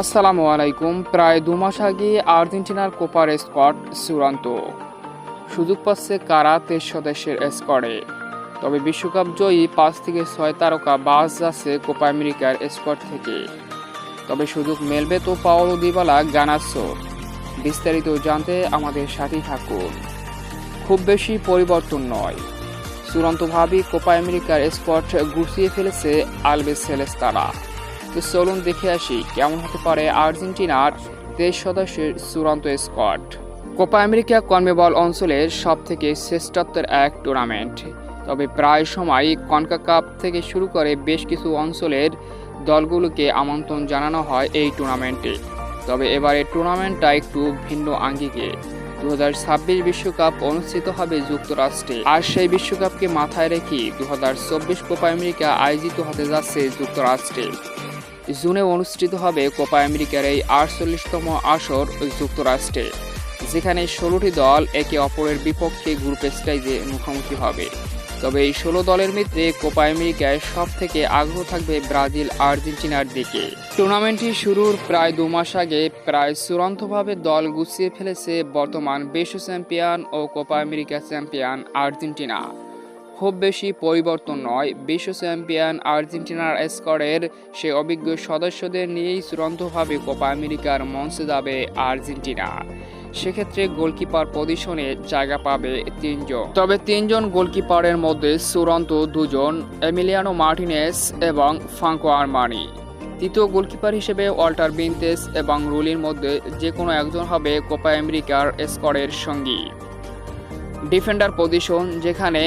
আসসালামু আলাইকুম। প্রায় দু মাস আগে আর্জেন্টিনার কোপার স্কট চূড়ান্ত। সুযোগ পাচ্ছে কারা তেইশ সদস্যের স্কোয়াডে। তবে বিশ্বকাপ জয়ী পাঁচ থেকে ছয় তারকা বাস যাচ্ছে কোপা আমেরিকার স্কোয়াড থেকে। তবে সুযোগ মেলবে তো পাওয়ালো দিবালা গানাচ্ছো। বিস্তারিত জানতে আমাদের সাথেই থাকুন। খুব বেশি পরিবর্তন নয়। চূড়ান্তভাবেই কোপা আমেরিকার স্কোয়াড গুছিয়ে ফেলেছে আলবেস সেলেস্তারা তো চলুন দেখে আসি কেমন হতে পারে আর্জেন্টিনার তেইশ সদস্যের চূড়ান্ত স্কোয়াড কোপা আমেরিকা কনমেবল অঞ্চলের সব থেকে শ্রেষ্ঠত্বের এক টুর্নামেন্ট তবে প্রায় সময় কনকা কাপ থেকে শুরু করে বেশ কিছু অঞ্চলের দলগুলোকে আমন্ত্রণ জানানো হয় এই টুর্নামেন্টে তবে এবারের টুর্নামেন্টটা একটু ভিন্ন আঙ্গিকে। দু হাজার ছাব্বিশ বিশ্বকাপ অনুষ্ঠিত হবে যুক্তরাষ্ট্রে। আর সেই বিশ্বকাপকে মাথায় রেখে দু হাজার চব্বিশ কোপা আমেরিকা আয়োজিত হতে যাচ্ছে যুক্তরাষ্ট্রে। জুনে অনুষ্ঠিত হবে কোপা আমেরিকার এই আটচল্লিশতম আসর যুক্তরাষ্ট্রে যেখানে ষোলোটি দল একে অপরের বিপক্ষে গ্রুপ স্টাইজে মুখোমুখি হবে। তবে এই ষোলো দলের মধ্যে কোপা আমেরিকায় সব থেকে আগ্রহ থাকবে ব্রাজিল, আর্জেন্টিনার দিকে। টুর্নামেন্টটি শুরুর প্রায় দু মাস আগে প্রায় চূড়ান্তভাবে দল গুছিয়ে ফেলেছে বর্তমান বিশ্ব চ্যাম্পিয়ন ও কোপা আমেরিকা চ্যাম্পিয়ন আর্জেন্টিনা। খুব বেশি পরিবর্তন নয়। বিশ্ব চ্যাম্পিয়ন আর্জেন্টিনার স্কোয়াডের সে অভিজ্ঞ সদস্যদের নিয়েই চূড়ান্তভাবে কোপা আমেরিকার মঞ্চে যাবে আর্জেন্টিনা। সেক্ষেত্রে গোলকিপার পজিশনে জায়গা পাবে তিনজন। তবে তিনজন গোলকিপারের মধ্যে চূড়ান্ত দুজন এমিলিয়ানো মার্টিনেস এবং ফাঙ্কো আরমানি। তৃতীয় গোলকিপার হিসেবে ওয়াল্টার বিনতেস এবং রুলির মধ্যে যে কোনো একজন হবে কোপা আমেরিকার স্কোয়াডের সঙ্গী। ডিফেন্ডার পজিশন যেখানে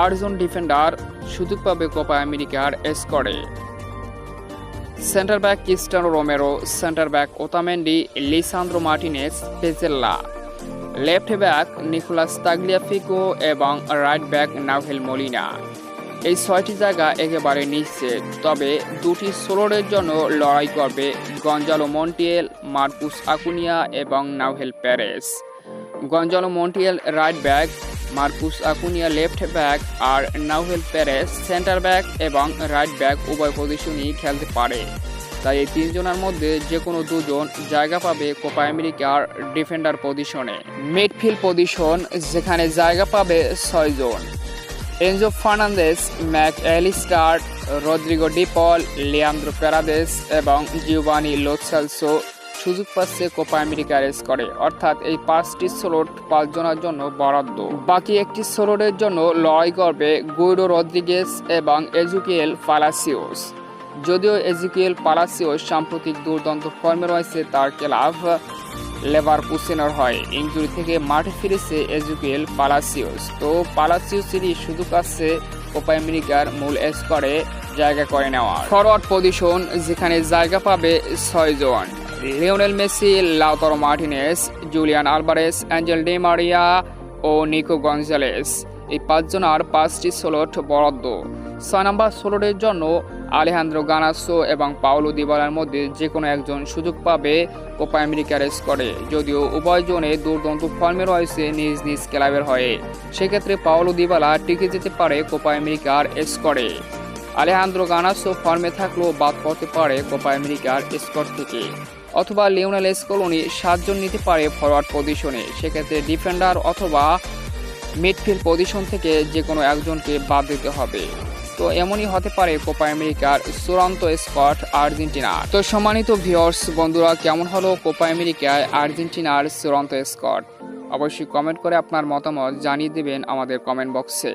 আটজন ডিফেন্ডার সুযোগ পাবে কোপা আমেরিকার স্কোয়াডে centre back Cristian Romero centre back Otamendi, Lisandro Martinez, Pezzella. Left back Nicolas Tagliafico এবং রাইট ব্যাক নাভেল মলিনা। এই ছয়টি জায়গা একেবারে নিশ্চিত, তবে দুটি সোলোরের জন্য লড়াই করবে গঞ্জালো মন্টিয়েল, মার্কুস আকুনিয়া এবং Nahuel Perez. Gonzalo Montiel right back Marcos Acuna left back আর নাউহেল প্যারেস সেন্টার ব্যাক এবং রাইট ব্যাক উভয় পজিশনই খেলতে পারে। তাই এই তিনজনের মধ্যে যে কোনো দুজন জায়গা পাবে কোপা আমেরিকার ডিফেন্ডার পজিশনে। মিডফিল্ড পজিশন যেখানে জায়গা পাবে ছয়জন। Enzo Fernandez, Mac Allister, Rodrigo De Paul, Leandro Paredes এবং জিওবানি লোৎসালসো সুযোগ পাচ্ছে কোপা আমেরিকার স্কোরে অর্থাৎ এই পাঁচটি স্লোট পাঁচজনের জন্য বরাদ্দ। বাকি একটি স্লোটের জন্য লড়াই করবে গুইডো রদ্রিগেস এবং এজুকিয়েল পালাসিওস। যদিও এজুকিয়েল পালাসিওস সাম্প্রতিক দুর্দান্ত ফর্মে রয়েছে, তার ক্লাব লেবার কুসেনার হয়। ইঞ্জুরি থেকে মাঠে ফিরেছে এজুকিয়েল পালাসিওস। তো পালাসিওসেরই সুযোগ আছে কোপা আমেরিকার মূল স্কোরে জায়গা করে নেওয়া ফরওয়ার্ড পজিশন, যেখানে জায়গা পাবে ছয়জন। Lionel Messi, Lautaro Martinez, Julian Alvarez, Angel Di Maria ও নিকো গঞ্জালেস। এই পাঁচজনার পাঁচটি স্লোট বরাদ্দ। ছয় নম্বর স্লোটের জন্য আলেহান্দ্রো গানাসো এবং পাওলো দিবালার মধ্যে যে কোনো একজন সুযোগ পাবে কোপা আমেরিকার স্কোরে। যদিও উভয় জনে দুর্দান্ত ফর্মে রয়েছে নিজ নিজ ক্লাবের হয়ে। সেক্ষেত্রে পাওলো দিবালা টিকে যেতে পারে কোপা আমেরিকার স্কোরে। আলেহান্দ্রো গানাসো ফর্মে থাকলেও বাদ পড়তে পারে কোপা আমেরিকার স্কোর থেকে। অথবা লিওনেল স্কোলনি সাতজন নিতে পারে ফরওয়ার্ড পজিশনে সেক্ষেত্রে ডিফেন্ডার অথবা মিডফিল্ড পজিশন থেকে যে কোনো একজনকে বাদ দিতে হবে। তো এমনই হতে পারে কোপা আমেরিকার চূড়ান্ত স্কট আর্জেন্টিনা। তো সম্মানিত ভিওর্স বন্ধুরা, কেমন হলো কোপা আমেরিকায় আর্জেন্টিনার চূড়ান্ত স্কট অবশ্যই কমেন্ট করে আপনার মতামত জানিয়ে দেবেন আমাদের কমেন্ট বক্সে